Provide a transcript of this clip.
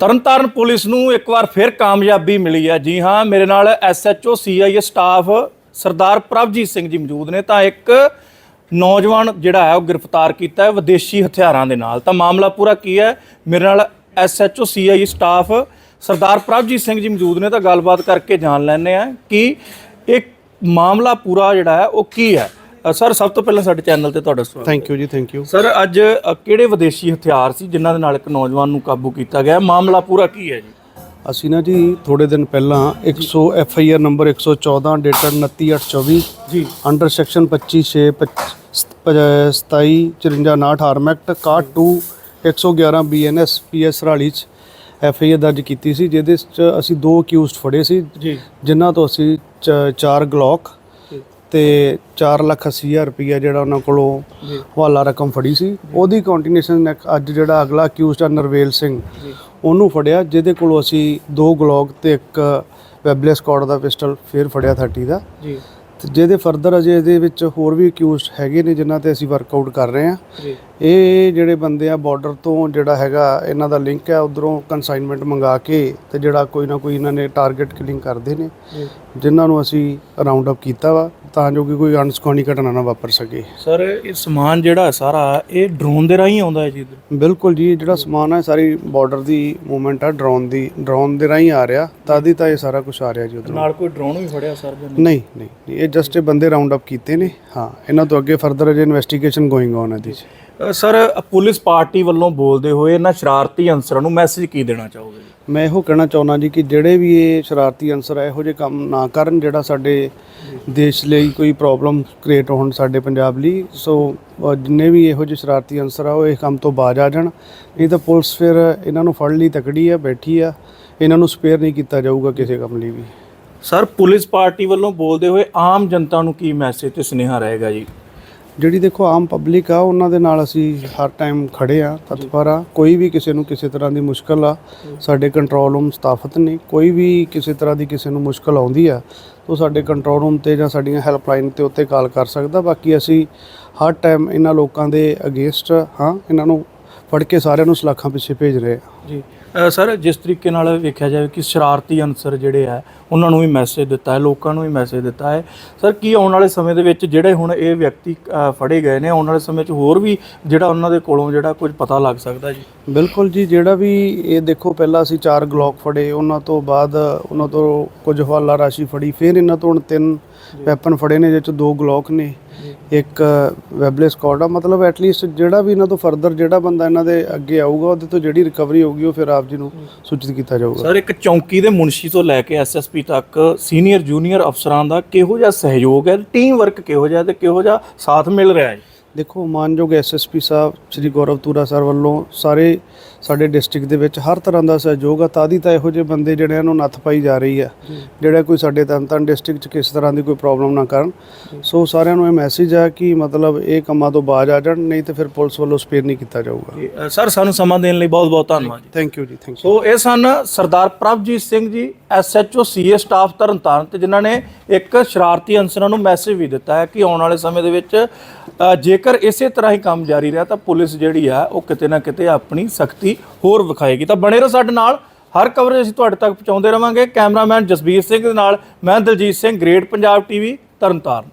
Tarn Taran police ਨੂੰ ਇੱਕ ਵਾਰ ਫਿਰ ਕਾਮਯਾਬੀ ਮਿਲੀ ਹੈ। ਜੀ ਹਾਂ, ਮੇਰੇ ਨਾਲ SHO CIA staff Sardar Prabhjit Singh ji ਮੌਜੂਦ ਨੇ। ਤਾਂ ਇੱਕ ਨੌਜਵਾਨ ਜਿਹੜਾ ਹੈ, ਉਹ ਗ੍ਰਿਫਤਾਰ ਕੀਤਾ ਹੈ ਵਿਦੇਸ਼ੀ ਹਥਿਆਰਾਂ ਦੇ ਨਾਲ। ਤਾਂ ਮਾਮਲਾ ਪੂਰਾ ਕੀ ਹੈ? ਮੇਰੇ ਨਾਲ SHO CIA staff Sardar Prabhjit Singh ji ਮੌਜੂਦ ਨੇ। ਤਾਂ ਗੱਲਬਾਤ ਕਰਕੇ ਜਾਣ ਲੈਣੇ ਆ ਕਿ ਇਹ ਮਾਮਲਾ ਪੂਰਾ ਜਿਹੜਾ ਹੈ, ਉਹ ਕੀ ਹੈ? ਸਰ ਸਭ ਤੋਂ ਪਹਿਲਾਂ ਸਾਡੇ ਚੈਨਲ ਤੇ ਤੁਹਾਡਾ ਸਵਾਗਤ ਥੈਂਕ ਯੂ ਜੀ ਥੈਂਕ ਯੂ ਸਰ ਅੱਜ ਅ, ਕਿਹੜੇ ਵਿਦੇਸ਼ੀ ਹਥਿਆਰ ਸੀ ਜਿਨ੍ਹਾਂ ਦੇ ਨਾਲ ਇੱਕ ਨੌਜਵਾਨ ਨੂੰ ਕਾਬੂ ਕੀਤਾ ਗਿਆ? ਮਾਮਲਾ ਪੂਰਾ ਕੀ ਹੈ ਜੀ? ਅਸੀਂ ਨਾ ਜੀ ਥੋੜੇ ਦਿਨ ਪਹਿਲਾਂ 100 F I R number 114 dated 29824 ਜੀ। Under section 25 27 54 arm act 62 111 BNS PS Rali ਚ ਐਫ ਆਈ ਆਰ ਦਰਜ ਕੀਤੀ ਸੀ ਜਿਹਦੇ ਚ ਅਸੀਂ ਦੋ ਅਕਿਊਜ਼ਡ ਫੜੇ ਸੀ ਜੀ। ਜਿਨ੍ਹਾਂ ਤੋਂ ਅਸੀਂ ਚ- ਚਾਰ ਗਲੋਕ ਤੇ 4 ਲੱਖ 80 ਹਜ਼ਾਰ ਰੁਪਈਆ ਜਿਹੜਾ ਉਹਨਾਂ ਕੋਲੋਂ ਹਵਾਲਾ ਰਕਮ ਫੜੀ ਸੀ। ਉਹਦੀ ਕੰਟੀਨਿਊਸ਼ਨ ਅੱਜ ਜਿਹੜਾ ਅਗਲਾ ਅਕਿਊਜ਼ਡ ਆ ਨਰਵੇਲ ਸਿੰਘ ਉਹਨੂੰ ਫੜਿਆ ਜਿਹਦੇ ਕੋਲੋਂ ਅਸੀਂ ਦੋ ਗਲੋਕ ਤੇ ਇੱਕ ਵੈਬਲੈਸ ਕਾਰਡ ਦਾ ਪਿਸਟਲ ਫੇਰ ਫੜਿਆ 30 ਦਾ। ਜੀ। ਤੇ ਜਿਹਦੇ ਫਰਦਰ ਅਜੇ ਇਹਦੇ ਵਿੱਚ ਹੋਰ ਵੀ ਅਕਿਊਜ਼ਡ ਹੈਗੇ ਨੇ ਜਿਨ੍ਹਾਂ ਤੇ ਅਸੀਂ ਵਰਕਆਊਟ ਕਰ ਰਹੇ ਹਾਂ। ਜੀ। ਇਹ ਜਿਹੜੇ ਬੰਦੇ ਆ ਬਾਰਡਰ ਤੋਂ ਜਿਹੜਾ ਹੈਗਾ ਇਹਨਾਂ ਦਾ ਲਿੰਕ ਹੈ ਉਧਰੋਂ ਕਨਸਾਈਨਮੈਂਟ ਮੰਗਾ ਕੇ ਤੇ ਜਿਹੜਾ ਕੋਈ ਨਾ ਕੋਈ ਇਹਨਾਂ ਨੇ ਟਾਰਗੇਟ ਕਿਲਿੰਗ ਕਰਦੇ ਨੇ ਜਿਨ੍ਹਾਂ ਨੂੰ ਅਸੀਂ ਰਾਉਂਡ ਅਪ ਕੀਤਾ ਵਾ। ਤਾਂ ਜੋ ਕਿ ਕੋਈ ਅਣਸੁਖਾਵੀ ਘਟਨਾ ਨਾ ਵਾਪਰ ਸਕੇ। ਸਰ ਇਹ ਸਮਾਨ ਜਿਹੜਾ ਹੈ ਸਾਰਾ ਇਹ ਡਰੋਨ ਦੇ ਰਾਹੀਂ ਆਉਂਦਾ ਹੈ ਜੀ ਇੱਧਰ? ਬਿਲਕੁਲ ਜੀ ਜਿਹੜਾ ਸਮਾਨ ਹੈ ਸਾਰੀ ਬਾਰਡਰ ਦੀ ਮੂਵਮੈਂਟ ਆ ਡਰੋਨ ਦੀ ਡਰੋਨ ਦੇ ਰਾਹੀਂ ਆ ਰਿਹਾ। ਤਦ ਹੀ ਤਾਂ ਇਹ ਸਾਰਾ ਕੁਝ ਆ ਰਿਹਾ ਜੀ ਉਧਰੋਂ। ਨਾਲ ਕੋਈ ਡਰੋਨ ਵੀ ਫੜਿਆ ਸਰ ਜੀ ਨੇ? ਨਹੀਂ ਨਹੀਂ ਨਹੀਂ, ਇਹ ਜਸਟ ਇਹ ਬੰਦੇ ਰਾਉਂਡ ਅਪ ਕੀਤੇ ਨੇ। ਹਾਂ ਇਹਨਾਂ ਤੋਂ ਅੱਗੇ ਫਰਦਰ ਅਜੇ ਇਨਵੈਸਟੀਗੇਸ਼ਨ ਗੋਇੰਗ ਔਨ ਹੈ ਦੀ ਅ, ਸਰ ਪੁਲਿਸ ਪਾਰਟੀ ਵੱਲੋਂ ਬੋਲਦੇ ਹੋਏ ਇਹਨਾਂ ਸ਼ਰਾਰਤੀ ਅਨਸਰਾਂ ਨੂੰ ਮੈਸੇਜ ਕੀ ਦੇਣਾ ਚਾਹੋਗੇ? ਮੈਂ ਇਹੋ ਕਹਿਣਾ ਚਾਹੁੰਦਾ ਜੀ ਕਿ ਜਿਹੜੇ ਵੀ ਇਹ ਸ਼ਰਾਰਤੀ ਅਨਸਰ ਹੈ ਇਹੋ ਜਿਹੇ ਕੰਮ ਨਾ ਕਰਨ ਜਿਹੜਾ ਸਾਡੇ ਦੇਸ਼ ਲਈ ਕੋਈ ਪ੍ਰੋਬਲਮ ਕ੍ਰੀਏਟ ਹੋਣ ਸਾਡੇ ਪੰਜਾਬ ਲਈ। ਸੋ ਜਿੰਨੇ ਵੀ ਇਹੋ ਜਿਹੇ ਸ਼ਰਾਰਤੀ ਅਨਸਰ ਆ, ਉਹ ਇਹ ਕੰਮ ਤੋਂ ਬਾਜ ਆ ਜਾਣ। ਨਹੀਂ ਤਾਂ ਪੁਲਿਸ ਫਿਰ ਇਹਨਾਂ ਨੂੰ ਫੜ ਲਈ, ਤਕੜੀ ਆ, ਬੈਠੀ ਆ। ਇਹਨਾਂ ਨੂੰ ਸਪੇਅਰ ਨਹੀਂ ਕੀਤਾ ਜਾਊਗਾ ਕਿਸੇ ਕੰਮ ਲਈ ਵੀ। ਸਰ ਪੁਲਿਸ ਪਾਰਟੀ ਵੱਲੋਂ ਬੋਲਦੇ ਹੋਏ ਆਮ ਜਨਤਾ ਨੂੰ ਕੀ ਮੈਸੇਜ ਤੇ ਸੁਨੇਹਾ ਰਹੇਗਾ ਜੀ? ਜਿਹੜੀ ਦੇਖੋ ਆਮ ਪਬਲਿਕ ਆ, ਉਹਨਾਂ ਦੇ ਨਾਲ ਅਸੀਂ ਹਰ ਟਾਈਮ ਖੜੇ ਆ, ਤਤਪਰ ਆ। ਕੋਈ ਵੀ ਕਿਸੇ ਨੂੰ ਕਿਸੇ ਤਰ੍ਹਾਂ ਦੀ ਮੁਸ਼ਕਲ ਆ, ਸਾਡੇ ਕੰਟਰੋਲ ਰੂਮ ਸਥਾਪਿਤ ਨੇ। ਕੋਈ ਵੀ ਕਿਸੇ ਤਰ੍ਹਾਂ ਦੀ ਕਿਸੇ ਨੂੰ ਮੁਸ਼ਕਲ ਆਉਂਦੀ ਆ, ਤਾਂ ਸਾਡੇ ਕੰਟਰੋਲ ਰੂਮ ਤੇ ਜਾਂ ਸਾਡੀਆਂ ਹੈਲਪਲਾਈਨ ਤੇ ਉੱਤੇ ਕਾਲ ਕਰ ਸਕਦਾ। ਬਾਕੀ ਅਸੀਂ ਹਰ ਟਾਈਮ ਇਹਨਾਂ ਲੋਕਾਂ ਦੇ ਅਗੇਂਸਟ ਹਾਂ, ਇਹਨਾਂ ਨੂੰ ਫੜ ਕੇ ਸਾਰਿਆਂ ਨੂੰ ਸਲਾਖਾਂ ਪਿੱਛੇ ਭੇਜ ਰਹੇ ਆ। ਜੀ। ਸਰ ਜਿਸ ਤਰੀਕੇ ਨਾਲ ਵੇਖਿਆ ਜਾਵੇ ਕਿ ਸ਼ਰਾਰਤੀ ਅਨਸਰ ਜਿਹੜੇ ਆ ਉਹਨਾਂ ਨੂੰ ਵੀ ਮੈਸੇਜ ਦਿੱਤਾ ਹੈ ਲੋਕਾਂ ਨੂੰ ਵੀ ਮੈਸੇਜ ਦਿੱਤਾ ਹੈ। ਸਰ ਕੀ ਆਉਣ ਵਾਲੇ ਸਮੇਂ ਦੇ ਵਿੱਚ ਜਿਹੜੇ ਹੁਣ ਇਹ ਵਿਅਕਤੀ ਫੜੇ ਗਏ ਨੇ ਆਉਣ ਵਾਲੇ ਸਮੇਂ 'ਚ ਹੋਰ ਵੀ ਜਿਹੜਾ ਉਹਨਾਂ ਦੇ ਕੋਲੋਂ ਜਿਹੜਾ ਕੁਝ ਪਤਾ ਲੱਗ ਸਕਦਾ ਜੀ? ਬਿਲਕੁਲ ਜੀ ਜਿਹੜਾ ਵੀ ਇਹ ਦੇਖੋ ਪਹਿਲਾਂ ਅਸੀਂ ਚਾਰ ਗਲੋਕ ਫੜੇ ਉਹਨਾਂ ਤੋਂ ਬਾਅਦ ਉਹਨਾਂ ਤੋਂ ਕੁਝ ਹਵਾਲਾ ਰਾਸ਼ੀ ਫੜੀ ਫਿਰ ਇਹਨਾਂ ਤੋਂ ਹੁਣ ਤਿੰਨ ਵੈਪਨ ਫੜੇ ਨੇ ਜਿਹਦੇ ਚ ਦੋ ਗਲੋਕ ਨੇ। ਇੱਕ ਵੈਬਲੈਸ ਕਾਰਡ ਆ। ਮਤਲਬ ਐਟਲੀਸਟ ਜਿਹੜਾ ਵੀ ਇਹਨਾਂ ਤੋਂ ਫਰਦਰ ਜਿਹੜਾ ਬੰਦਾ ਇਹਨਾਂ ਦੇ ਅੱਗੇ ਆਊਗਾ ਉਹਦੇ ਤੋਂ ਜਿਹੜੀ ਰਿਕਵਰੀ ਹੋਊਗੀ ਉਹ ਫਿਰ ਆਪ ਜੀ ਨੂੰ ਸੂਚਿਤ ਕੀਤਾ ਜਾਊਗਾ। ਸਰ ਇੱਕ ਚੌਂਕੀ ਦੇ ਮੁਨਸ਼ੀ ਤੋਂ ਲੈ ਕੇ ਐਸਐਸਪੀ ਤੱਕ ਸੀਨੀਅਰ ਜੂਨੀਅਰ ਅਫਸਰਾਂ ਦਾ ਕਿਹੋ ਜਿਹਾ ਸਹਿਯੋਗ ਹੈ? ਟੀਮ ਵਰਕ ਕਿਹੋ ਜਿਹਾ ਤੇ ਕਿਹੋ ਜਿਹਾ ਸਾਥ ਮਿਲ ਰਿਹਾ ਹੈ? ਦੇਖੋ ਮਾਨਯੋਗ ਐਸਐਸਪੀ ਸਾਹਿਬ ਸ਼੍ਰੀ ਗੌਰਵ ਤੂਰਾ ਸਰ ਵੱਲੋਂ ਸਾਰੇ ਸਾਡੇ ਡਿਸਟ੍ਰਿਕਟ ਦੇ ਵਿੱਚ ਹਰ ਤਰ੍ਹਾਂ ਦਾ ਸਹਿਯੋਗ ਆ ਤਾਦੀ ਤਾਂ ਇਹੋ ਜਿਹੇ ਬੰਦੇ ਜਿਹੜਿਆਂ ਨੂੰ ਨੱਥ ਪਾਈ ਜਾ ਰਹੀ ਆ। ਜਿਹੜਾ ਕੋਈ ਸਾਡੇ ਤਰਨਤਾਰਨ ਡਿਸਟ੍ਰਿਕਟ 'ਚ ਕਿਸ ਤਰ੍ਹਾਂ ਦੀ ਕੋਈ ਪ੍ਰੋਬਲਮ ਨਾ ਕਰਨ। ਸੋ ਸਾਰਿਆਂ ਨੂੰ ਇਹ ਮੈਸੇਜ ਆ ਕਿ ਮਤਲਬ ਇਹ ਕੰਮਾਂ ਤੋਂ ਬਾਜ ਆ ਜਾਣ ਨਹੀਂ ਤੇ ਫਿਰ ਪੁਲਿਸ ਵੱਲੋਂ ਸਪੇਅਰ ਨਹੀਂ ਕੀਤਾ ਜਾਊਗਾ। ਸਰ ਸਾਨੂੰ ਸਮਾਂ ਦੇਣ ਲਈ ਬਹੁਤ ਬਹੁਤ ਧੰਨਵਾਦ ਜੀ। ਥੈਂਕ ਯੂ ਜੀ ਥੈਂਕ ਯੂ ਸੋ ਇਹ ਸਨ ਸਰਦਾਰ ਪ੍ਰਭਜੀਤ ਸਿੰਘ ਜੀ ਐਸਐਚਓ ਸੀਏ ਸਟਾਫ ਤਰਨਤਾਰਨ ਤੇ ਜਿਨ੍ਹਾਂ ਨੇ ਇੱਕ ਸ਼ਰਾਰਤੀ ਅਨਸਰਾਂ ਨੂੰ ਮੈਸੇਜ ਵੀ ਦਿੱਤਾ ਹੈ ਕਿ ਆਉਣ ਵਾਲੇ ਸਮੇਂ ਦੇ ਵਿੱਚ ਜੇਕਰ ਇਸੇ ਤਰ੍ਹਾਂ ਹੀ ਕੰਮ ਜਾਰੀ ਰਿਹਾ ਤਾਂ ਪੁਲਿਸ ਜਿਹੜੀ ਆ ਉਹ ਕਿਤੇ ਨਾ ਕਿਤੇ ਆਪਣੀ ਸਖਤੀ ਹੋਰ ਵਿਖਾਏਗੀ। ਤਾਂ ਬਣੇ ਰਹੋ ਸਾਡੇ ਨਾਲ। ਹਰ ਕਵਰੇਜ ਅਸੀਂ ਤੁਹਾਡੇ ਤੱਕ ਪਹੁੰਚਾਉਂਦੇ ਰਵਾਂਗੇ। ਕੈਮਰਾਮੈਨ ਜਸਬੀਰ ਸਿੰਘ ਦੇ ਨਾਲ ਮੈਂ ਦਲਜੀਤ ਸਿੰਘ, ਗ੍ਰੇਟ ਪੰਜਾਬ ਟੀਵੀ, ਤਰਨਤਾਰਨ।